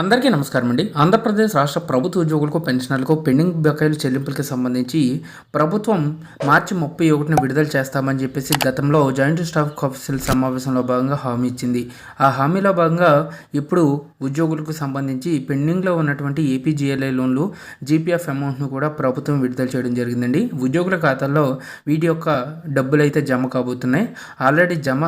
అందరికీ నమస్కారం అండి. ఆంధ్రప్రదేశ్ రాష్ట్ర ప్రభుత్వ ఉద్యోగులకు పెన్షనర్లకు పెండింగ్ బకాయిల చెల్లింపులకి సంబంధించి ప్రభుత్వం మార్చి ముప్పై ఒకటిన విడుదల చేస్తామని చెప్పేసి గతంలో జాయింట్ స్టాఫ్ కౌన్సిల్ సమావేశంలో భాగంగా హామీ ఇచ్చింది. ఆ హామీలో భాగంగా ఇప్పుడు ఉద్యోగులకు సంబంధించి పెండింగ్లో ఉన్నటువంటి ఏపీజీఎల్ఐ లోన్లు జీపీఎఫ్ అమౌంట్ను కూడా ప్రభుత్వం విడుదల చేయడం జరిగిందండి. ఉద్యోగుల ఖాతాల్లో వీటి యొక్క డబ్బులు అయితే జమ కాబోతున్నాయి. ఆల్రెడీ జమ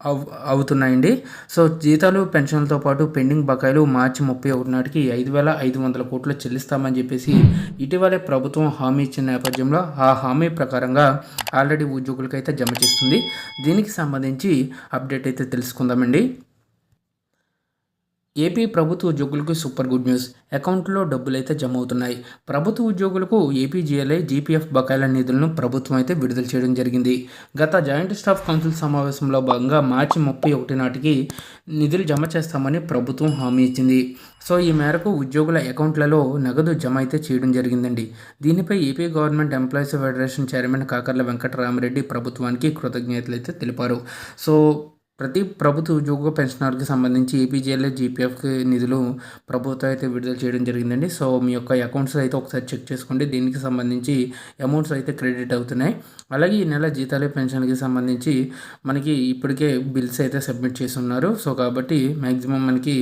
అవ్ అవుతున్నాయండి. సో జీతాలు పెన్షన్లతో పాటు పెండింగ్ బకాయిలు మార్చి ముప్పై ఒకటి నాటికి ఐదు వేల ఐదు వందల కోట్లు చెల్లిస్తామని చెప్పేసి ఇటీవలే ప్రభుత్వం హామీ ఇచ్చిన నేపథ్యంలో ఆ హామీ ప్రకారంగా ఆల్రెడీ ఉద్యోగులకైతే జమ చేస్తుంది. దీనికి సంబంధించి అప్డేట్ అయితే తెలుసుకుందామండి. ఏపీ ప్రభుత్వ ఉద్యోగులకు సూపర్ గుడ్ న్యూస్. అకౌంట్లో డబ్బులైతే జమ అవుతున్నాయి ప్రభుత్వ ఉద్యోగులకు ఏపీజీఎల్ఐ జీపీఎఫ్ బకాయిల నిధులను ప్రభుత్వం అయితే విడుదల చేయడం జరిగింది. గత జాయింట్ స్టాఫ్ కౌన్సిల్ సమావేశంలో భాగంగా మార్చి ముప్పై ఒకటి నాటికి నిధులు జమ చేస్తామని ప్రభుత్వం హామీ ఇచ్చింది. సో ఈ మేరకు ఉద్యోగుల అకౌంట్లలో నగదు జమ అయితే చేయడం జరిగిందండి. దీనిపై AP government employees federation chairman Kakarla Venkataramareddy ప్రభుత్వానికి కృతజ్ఞతలు అయితే తెలిపారు. సో ప్రతి ప్రభుత్వ ఉద్యోగ పెన్షనర్కి సంబంధించి ఏపీజేఎల్ జీపీఎఫ్కి నిధులు ప్రభుత్వం అయితే విడుదల చేయడం జరిగిందండి. సో మీ యొక్క అకౌంట్స్ అయితే ఒకసారి చెక్ చేసుకోండి. దీనికి సంబంధించి అమౌంట్స్ అయితే క్రెడిట్ అవుతున్నాయి. అలాగే ఈ నెల జీతాలు పెన్షన్కి సంబంధించి మనకి ఇప్పటికే బిల్స్ అయితే సబ్మిట్ చేసి ఉన్నారు సో కాబట్టి మ్యాక్సిమం మనకి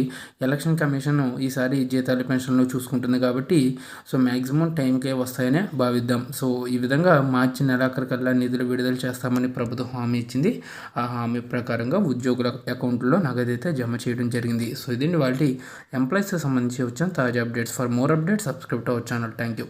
ఎలక్షన్ కమిషన్ ఈసారి జీతాలు పెన్షన్లో చూసుకుంటుంది కాబట్టి సో మ్యాక్సిమం టైంకే వస్తాయనే భావిద్దాం. సో ఈ విధంగా మార్చి నెలాఖరికల్లా నిధులు విడుదల చేస్తామని ప్రభుత్వం హామీ ఇచ్చింది. ఆ హామీ ప్రకారంగా ఉద్యోగుల అకౌంట్లో నగదైతే జమ చేయడం జరిగింది. సో ఇదండి వాళ్ళ ఎంప్లాయీస్కి సంబంధించి వచ్చిన. తాజా updates. For more updates subscribe our channel. Thank you